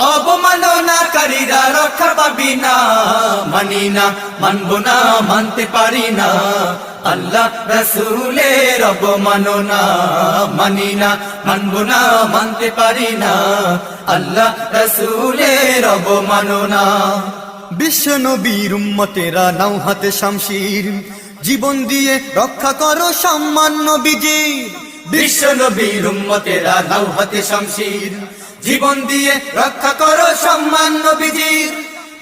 অবমাননাকারীরা রক্ষা পাবি না মানি না মানব না মানতে পারি না। আল্লাহ রসুলের অবমাননা মানি না মানব না মানতে পারি না। আল্লাহ রসুলের অবমাননা। বিশ্ব নবীর উম্মতেরা নাও হাতে শামশির। জীবন দিয়ে রক্ষা করো সম্মান নবীজির। বিশ্ব নবীর উম্মতেরা নাও হাতে শমশির। জীবন দিয়ে রক্ষা করো সম্মান নবীজির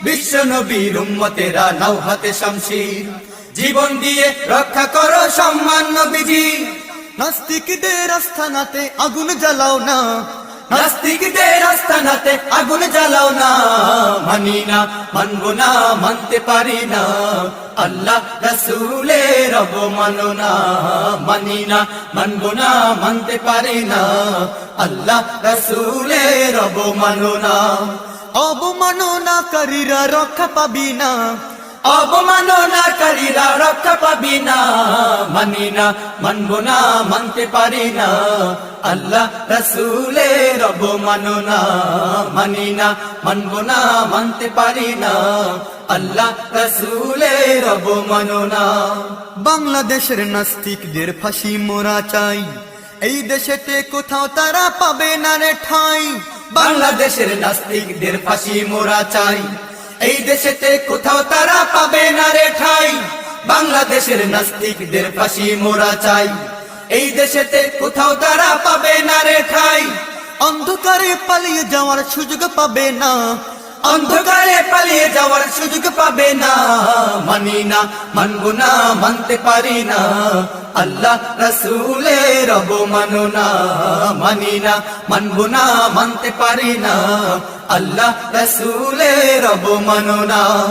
বিশ্ব নবীর উম্মতেরা নাও হাতে শামশির। জীবন দিয়ে রক্ষা করো সম্মান নবীজির নাস্তিকদের আস্থানাতে আগুন জ্বালাও না নাস্তিকদের আস্থানাতে আগুন জ্বালাও না, মানি না, মানব না, মানতে পারি না। আল্লাহ রসুলের অবমাননা, মানি না, মানব না, মানতে পারি না। আল্লাহ রসুলের অবমাননা। অবমাননাকারীরা রক্ষা পাবি না। অবমাননাকারীরা রক্ষা পাবি না মানি না মানব না মানতে পারি না। আল্লাহ রসুলের মানি না মানব না মানতে পারি না। আল্লাহ রসুলের বাংলাদেশের নাস্তিকদের ফাঁসি মোরা চাই। এই দেশেতে কোথাও তারা পাবে না রে ঠাই। বাংলাদেশের নাস্তিকদের ফাঁসি মোরা চাই। এই দেশেতে কোথাও তারা পাবে না রে ঠাই। বাংলাদেশের নাস্তিকদের ফাঁসি মোরা চাই। এই দেশেতে কোথাও তারা পাবে না রে ঠাই। অন্ধকারে পালিয়ে যাওয়ার সুযোগ পাবে না। অন্ধকারে পালিয়ে যাওয়ার সুযোগ পাবে না। মানি না, মানব না, মানতে পারি না। আল্লাহ রসুলের অবমাননা। মানি না, মানব না, মানতে পারি না। আল্লাহ রসুলের অবমাননা।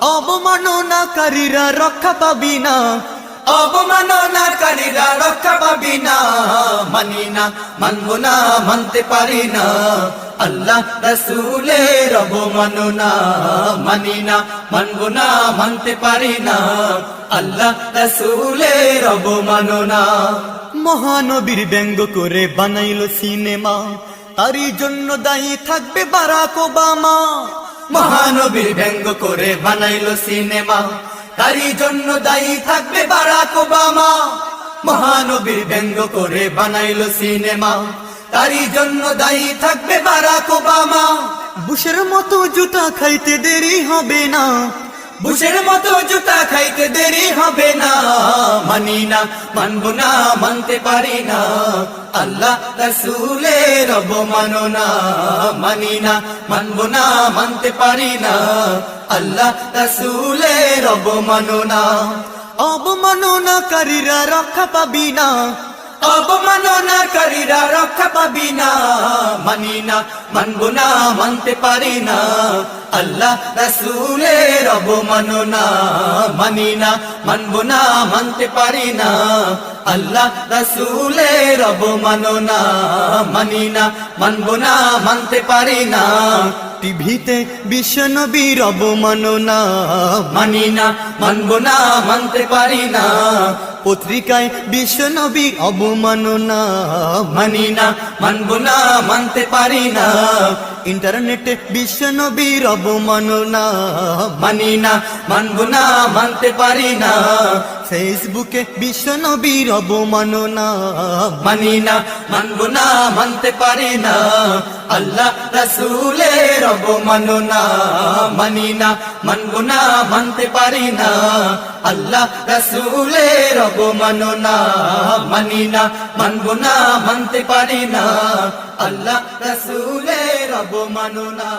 অবমাননাকারীরা রক্ষা পাবি না। অবমাননাকারীরা রক্ষা পাবি না। মানি না, মানব না, মানতে পারি না। আল্লাহ রসুলের অবমাননা। মানি না, মানব না, মানতে পারি না। আল্লাহ রসুলের অবমাননা। মহানবীর ব্যঙ্গ করে বানাইল সিনেমা। তারই জন্য দায়ী থাকবে বারাক ওবামা। মহানবীর ব্যঙ্গ করে বানাইলো সিনেমা। তারই জন্য দায়ী থাকবে বারাক ওবামা। মহানবীর ব্যঙ্গ করে বানাইলো সিনেমা। তারই জন্য দায়ী থাকবে বারাক ওবামা। বুসের মতো জুতা খাইতে দেরি হবে না। বুশের মতো জুতা খাইতে দেরি হবে না। মানি না, মানব না, মানতে পারি না। আল্লাহ রসুলের অবমাননা মানি না, মানব না, মানতে পারি না। আল্লাহ রসুলের অবমাননা অবমাননাকারীরা রক্ষা পাবি না। অবমাননাকারীরা রক্ষা পাবি না মানি না মানব না মানতে পারি না আল্লাহ রসুলের অবমাননা মানি না মানব না মানতে পারি না আল্লাহ রসুলের অবমাননা মানি না মানব না মানতে পারি না টিভিতে বিশ্বনবীর অবমাননা মানি না মানব না মানতে পারি না পত্রিকায় বিশ্বনবীর অবমাননা মানি না মানব না মানতে পারি না। ইন্টারনেটে বিশ্বনবীর অবমাননা। মানি না, মানব না, মানতে পারি না। ফেসবুকে বিশ্ব বিশ্বনবীর অবমাননা। মানি না, মানব না, মানতে পারি না। আল্লাহ রসুলের অবমাননা। মানি না, মানব না, মানতে পারি না। আল্লাহ রসুলের অবমাননা। মানি না, মানব না, মানতে পারি না। আল্লাহ রসুলের অবমাননা